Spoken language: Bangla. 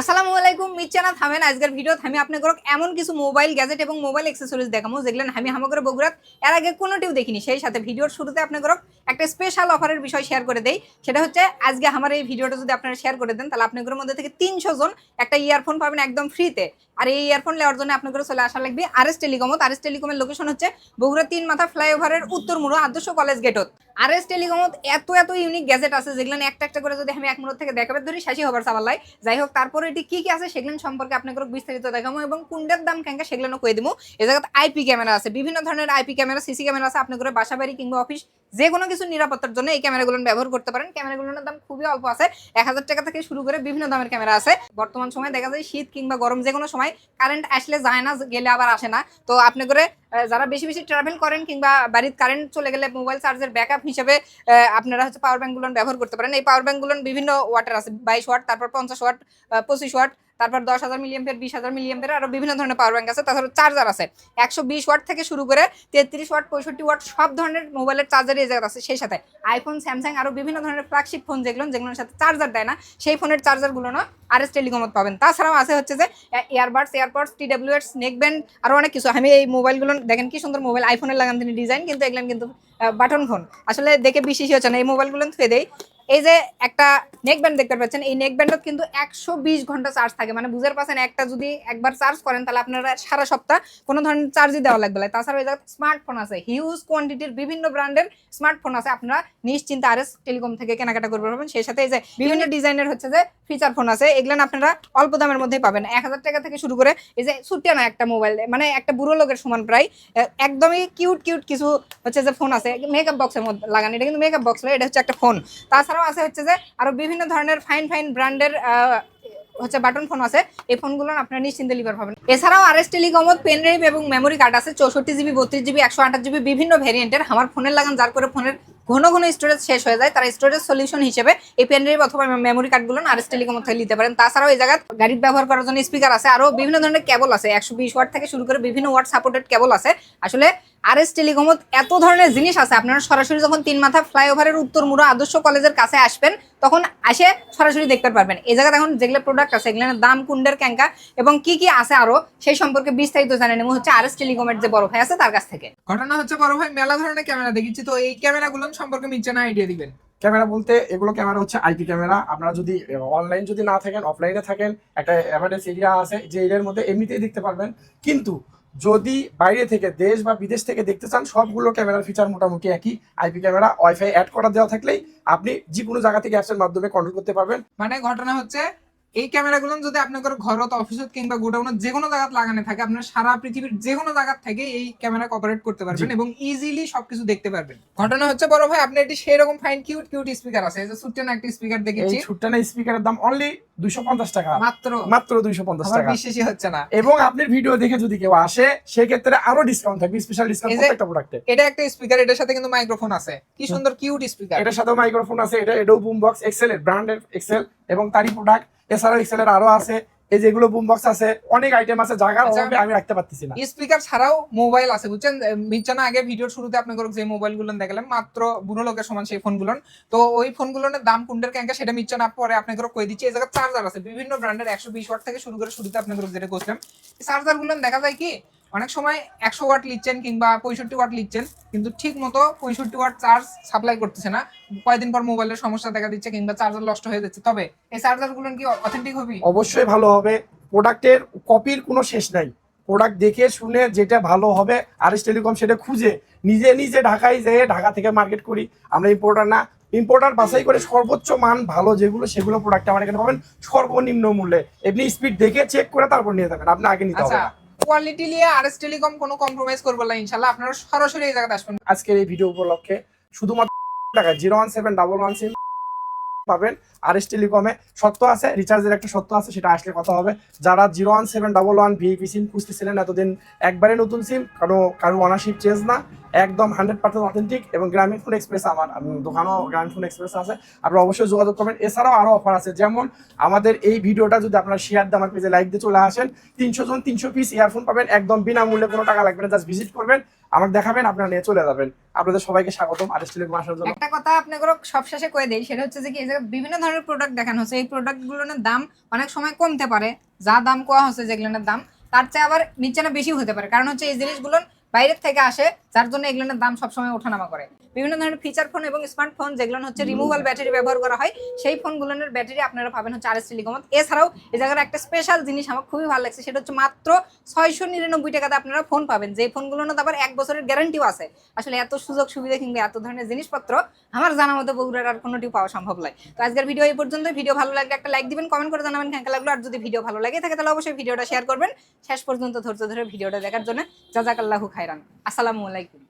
আসসালামু আলাইকুম মিচ্ছানা থামেন। আজকের ভিডিও আমি আপনাদের এমন কিছু মোবাইল, গ্যাজেট এবং মোবাইল অ্যাক্সেসরিজ দেখাবো, যেগুলো আমি হামাগরে বগুড়াত এর আগে কোনোটিও দেখিনি। সেই সাথে ভিডিওর শুরুতে আপনাদের একটা স্পেশাল অফারের বিষয় শেয়ার করে দেই। সেটা হচ্ছে, আজকে আমার এই ভিডিওটা যদি আপনারা শেয়ার করে দেন, তাহলে আপনাদের মধ্যে থেকে তিনশো জন একটা ইয়ারফোন পাবেন একদম ফ্রিতে আর এই ইয়ারফোন নেওয়ার জন্য আপনাদের চলে আসা লাগবে আর এস টেলিকমত আর এস টেলিকমের লোকেশন হচ্ছে বগুড়া তিন মাথা ফ্লাইওভারের উত্তর মুড়ো, আদর্শ কলেজ গেটত আর এস টেলিকমত এত এত ইউনিক গ্যাজেট আছে, যেগুলো একটা একটা করে যদি আমি এক মিনিট থেকে দেখাবে ধরি শাসি হবার সাবাল্লাই যাই হোক, তারপরে এটি কি কি আছে সেগুলো সম্পর্কে আপনাকে বিস্তারিত দেখাবো এবং কোনটার দাম কেঙ্কা সেগুলো কয়ে দিব। এ জায়গাতে আইপি ক্যামেরা আছে, বিভিন্ন ধরনের আইপি ক্যামেরা সিসি ক্যামেরা আছে আপনার বাসা বাড়ি কিংবা অফিস যে কোনো কিছু নিরাপত্তার জন্য এই ক্যামেরাগুলো ব্যবহার করতে পারেন। ক্যামেরাগুলোর দাম খুবই অল্প আছে। এক হাজার টাকা থেকে শুরু করে বিভিন্ন দামের ক্যামেরা আছে। বর্তমান সময় দেখা যায় শীত কিংবা গরম যে কোনো সময় কারেন্ট আসলে যায় না, গেলে আবার আসে না। তো আপনি করে যারা বেশি বেশি ট্রাভেল করেন কিংবা বাড়ির কারেন্ট চলে গেলে মোবাইল চার্জের ব্যাকআপ হিসেবে আপনারা হচ্ছে পাওয়ার ব্যাঙ্কগুলো ব্যবহার করতে পারেন। এই পাওয়ার ব্যাঙ্কগুলো বিভিন্ন ওয়াটার আছে, বাইশ ওয়াট তারপর পঞ্চাশ ওয়াট পঁচিশ ওয়াট তারপর দশ হাজার মিলিয়াম্পের বিশ হাজার মিলিয়াম্পের আরও বিভিন্ন ধরনের পাওয়ার ব্যাঙ্ক আছে। তাছাড়া চার্জার আছে। একশো বিশ ওয়াট থেকে শুরু করে তেত্রিশ ওয়াট পঁয়ষট্টি ওয়াট সব ধরনের মোবাইলের চার্জার এই জায়গায় আছে সেই সাথে। আইফোন স্যামসাং আরও বিভিন্ন ধরনের ফ্ল্যাগশিপ ফোন যেগুলো, যেগুলোর সাথে চার্জার দেয় না, সেই ফোনের চার্জারগুলো না আর এস টেলিকমত পাবেন। তাছাড়াও আছে হচ্ছে যে এয়ারবাডস এয়ারপডস টি ডাব্লিউ এর স্নেক ব্যান্ড আরও অনেক কিছু। আমি এই মোবাইলগুলো দেখেন কি সুন্দর মোবাইল আইফোনের লাগান তিনি ডিজাইন কিন্তু এগুলো কিন্তু বাটন ফোন আসলে দেখে বিশ্বাসই হচ্ছে না। এই মোবাইলগুলো থুয়ে দেই এই যে একটা নেক ব্যান্ড দেখতে পাচ্ছেন এই নেক ব্যান্ডত কিন্তু একশো বিশ ঘণ্টা চার্জ থাকে। মানে বুঝতে পারছেন একটা যদি একবার চার্জ করেন তাহলে আপনারা সারা সপ্তাহ কোনো ধরনের চার্জই দেওয়া লাগবে না। তাছাড়া এই জায়গায় স্মার্টফোন আছে হিউজ কোয়ান্টিটির বিভিন্ন ব্র্যান্ডের স্মার্টফোন আছে। আপনারা নিশ্চিন্তে আর টেলিকম থেকে কেনাকাটা করতে পারবেন। সেই সাথে এই যে বিভিন্ন ডিজাইনের হচ্ছে যে ফিচার ফোন আছে এগুলো আপনারা অল্প দামের মধ্যেই পাবেন। এক হাজার টাকা থেকে শুরু করে এই যে সুটিয়া না একটা মোবাইল মানে একটা বুড়ো লোকের সমান প্রায় একদমই কিউট কিউট কিছু হচ্ছে যে ফোন আছে। মেকআপ বক্সের মধ্যে লাগানো এটা কিন্তু মেকআপ বক্স এটা হচ্ছে একটা ফোন তাছাড়াও আছে হচ্ছে যে আরও বিভিন্ন ধরনের ফাইন ফাইন ব্র্যান্ডের হচ্ছে বাটন ফোন আছে। এই ফোনগুলো আপনারা নিশ্চিন্তে লিভার পাবেন। এছাড়াও আর এস টেলিকমত পেন ড্রাইভ এবং মেমোরি কার্ড আছে। চৌষট্টি জিবি বত্রিশ জিবি একশো আঠাশ জিবি বিভিন্ন ভ্যারিয়েন্টের আমার ফোনের লাগান যার করে ফোনের ঘন ঘন স্টোরেজ শেষ হয়ে যায়। তারা স্টোরেজ সলিউশন হিসেবে এই পেন ড্রাইভ অথবা মেমোরি কার্ডগুলো আর এস টেলিকম থেকে নিতে পারেন। তাছাড়াও এই জায়গায় গাড়ির ব্যবহার করার জন্য স্পিকার আছে। আরও বিভিন্ন ধরনের কেবল আছে। একশো বিশ ওয়াট থেকে শুরু করে বিভিন্ন ওয়ার্ড সাপোর্টেড কেবল আছে। আসলে আর এস টেলিকমত এত ধরনের জিনিস আছে। আপনারা সরাসরি যখন তিন মাথা ফ্লাইওভারের উত্তর মুড়া আদর্শ কলেজের কাছে আসবেন তখন আসে সরাসরি দেখতে পারবেন। এই জায়গায় এখন যেগুলো প্রোডাক্ট আছে এগুলোর দাম কুন্ডের ক্যাঙ্কা এবং কি কি আছে আরও সেই সম্পর্কে বিস্তারিত জানেন নেব। হচ্ছে আর এস টেলিকমের যে বড় ভাই আছে তার কাছ থেকে। ঘটনা হচ্ছে বড় ভাই মেলা ধরনের ক্যামেরা দেখেছি তো এই ক্যামেরাগুলো সম্পর্কে মিচ্ছে না আইডিয়া দিবেন। ক্যামেরা বলতে এগুলো ক্যামেরা হচ্ছে আইপি ক্যামেরা। আপনারা যদি অনলাইন যদি না থাকেন অফলাইনে থাকেন একটা অ্যাভারেজ এরিয়া আছে যে এরিয়ার মধ্যে এমনিতেই দেখতে পারবেন। কিন্তু যদি বাইরে থেকে দেশ বা বিদেশ থেকে দেখতে চান, সবগুলো ক্যামেরার ফিচার মোটামুটি একই আইপি ক্যামেরা ওয়াইফাই অ্যাড করা দেওয়া থাকলেই আপনি যে কোনো জায়গা থেকে অ্যাপসের মাধ্যমে কন্ট্রোল করতে পারবেন। মানে ঘটনা হচ্ছে এই ক্যামেরাগুলো যদি আপনার ঘরত অফিসত কিংবা গোডাউনত যে কোনো জায়গায় লাগানো থাকে আপনার সারা পৃথিবীর যে কোনো জায়গা থেকে এই ক্যামেরা অপারেট করতে পারবেন এবং ইজিলি সবকিছু দেখতে পারবেন। ঘটনা হচ্ছে বড় ভাই আপনার এটি সেই রকম ফাইন কিউট কিউট স্পিকার আছে। এই যে সুটেন একটা স্পিকার এই দেখেছি ছুটটানা স্পিকারের দাম অনলি দুইশো পঞ্চাশ টাকা। মাত্র? মাত্র দুইশো পঞ্চাশ আমার টাকা। বিশ্বাসই হচ্ছে না। এবং আপনার ভিডিও দেখে যদি কেউ আসে সেক্ষেত্রে আরও ডিসকাউন্ট থাকবে স্পেশাল ডিসকাউন্ট এই প্রত্যেকটা প্রোডাক্টে এটা একটা স্পিকার এটার সাথে কিন্তু মাইক্রোফোন আছে। কি সুন্দর কিউট স্পিকার এটার সাথেও মাইক্রোফোন আছে এটা এটাও বুম বক্স এক্সেল এর ব্র্যান্ডের এক্সেল এবং তারই প্রোডাক্ট এছাড়াও এক্সেলের আরও আছে এই যেগুলো বুম বক্স আছে অনেক আইটেম আছে জায়গার আচ্ছা। অভাবে আমি রাখতে পারতেছি না। স্পিকার ছাড়াও মোবাইল আছে বুঝছেন? মিচ্ছানা আগে ভিডিওর শুরুতে আপনাকে যে মোবাইলগুলো দেখালাম মাত্র বুড়ো লোকের সমান সেই ফোনগুলো তো ওই ফোনগুলোর দাম কুন্ডের ক্যাঙ্কা সেটা মিচ্ছানা পরে আপনাকে কই দিচ্ছি এই জায়গায় চার্জার আছে। বিভিন্ন ব্র্যান্ডের একশো বিশ ওয়াট থেকে শুরু করে শুরুতে আপনাকে যেটা করছিলাম এই চার্জারগুলো দেখা যায় কি অনেক সময় একশো ওয়াট লিখছেন কিংবা পঁয়ষট্টি ওয়াট লিখছেন কিন্তু ঠিক মতো পঁয়ষট্টি ওয়াট চার্জ সাপ্লাই করতেছে না। কয়েকদিন পর মোবাইলের সমস্যা দেখা দিচ্ছে কিংবা চার্জার নষ্ট হয়ে যাচ্ছে। তবে এই চার্জারগুলো কি অথেন্টিক হবে? অবশ্যই ভালো হবে। প্রোডাক্টের কপির কোনো শেষ নাই। প্রোডাক্ট দেখে শুনে যেটা ভালো হবে আর এস টেলিকম সেটা খুঁজে নিজে নিজে ঢাকায় যেয়ে ঢাকা থেকে মার্কেট করি। আমরা ইম্পোর্টার না। ইম্পোর্টার বাছাই করে সর্বোচ্চ মান ভালো যেগুলো সেগুলো প্রোডাক্ট আমার এখানে পাবেন সর্বনিম্ন মূল্যে। এমনি স্পিড দেখে চেক করে তারপর নিয়ে যাবেন। আপনি আগে নিতে হবে আচ্ছা। কোয়ালিটি নিয়ে আর এস টেলিকম কোনো কম্প্রোমাইজ করব না, ইনশাল্লাহ। আপনারা সরাসরি এই জায়গাতে আসবেন। আজকের এই ভিডিও উপলক্ষে শুধুমাত্র টাকা zero one seven double one sim পাবেন। আর এস টেলিকমে সত্য আছে রিচার্জের একটা সত্য আছে, সেটা আসলে কথা হবে। যারা zero one seven double one VIP SIM খুঁজতেছিলেন এতদিন, একবারে নতুন সিম কারও কারও ওনারশিপ চেঞ্জ না। একদম হান্ড্রেড পার্সেন্ট অথেন্টিক এবং গ্রামীণ ফোন এক্সপ্রেস আমার। দোকানও গ্রামীণ ফোন এক্সপ্রেস আছে। আপনারা অবশ্যই যোগাযোগ করবেন। এছাড়াও আরও অফার আছে। যেমন আমাদের এই ভিডিওটা যদি আপনারা শেয়ার দিয়ে আমার পেজে লাইক দিয়ে চলে আসেন, তিনশো জন তিনশো পিস ইয়ারফোন পাবেন। একদম বিনামূল্যে কোনো টাকা লাগবে না। জাস্ট ভিজিট করবেন, আমাকে দেখাবেন, আপনারা নিয়ে চলে যাবেন। আপনাদের সবাইকে স্বাগতম আরেস টেলিকম আসার জন্য। একটা কথা আপনাকে সব শেষে কয়ে দেই, সেটা হচ্ছে যে কি বিভিন্ন ধরনের প্রোডাক্ট দেখানো হচ্ছে, এই প্রোডাক্টগুলোর দাম অনেক সময় কমতে পারে। যা দাম কোয়া হচ্ছে যেগুলোর দাম, তার চেয়ে আবার নিচে না বেশি হতে পারে। কারণ হচ্ছে এই জিনিসগুলো বাইরের থেকে আসে যার জন্য এগুলোর দাম সবসময় ওঠানামা করে। বিভিন্ন ধরনের ফিচার ফোন এবং স্মার্টফোন যেগুলো হচ্ছে রিমুভাল ব্যাটারি ব্যবহার করা হয়, সেই ফোনগুলোর ব্যাটারি আপনারা পাবেন হচ্ছে আর এস টেলিকমত এছাড়াও এই জায়গার একটা স্পেশাল জিনিস আমার খুবই ভালো লাগছে, সেটা হচ্ছে মাত্র ছয়শো নিরানব্বই টাকাতে আপনারা ফোন পাবেন। যে ফোনগুলোর মধ্যে আবার এক বছরের গ্যারান্টিও আছে। আসলে এত সুযোগ সুবিধা কিংবা এত ধরনের জিনিসপত্র আমার জানা মতো বগুড়ার আর কোনোটি পাওয়া সম্ভব নয়। তো আজকের ভিডিও এই পর্যন্ত ভিডিও ভালো লাগলে একটা লাইক দিবেন কমেন্ট করে জানাবেন কেমন লাগল। আর যদি ভিডিও ভালো লাগে থাকে, তাহলে অবশ্যই ভিডিওটা শেয়ার করবেন। শেষ পর্যন্ত ধৈর্য ধরে ভিডিওটা দেখার জন্য। জাজাকাল্লাহু খাইরান আসসালামু আলাইকুম। ট্রাই করি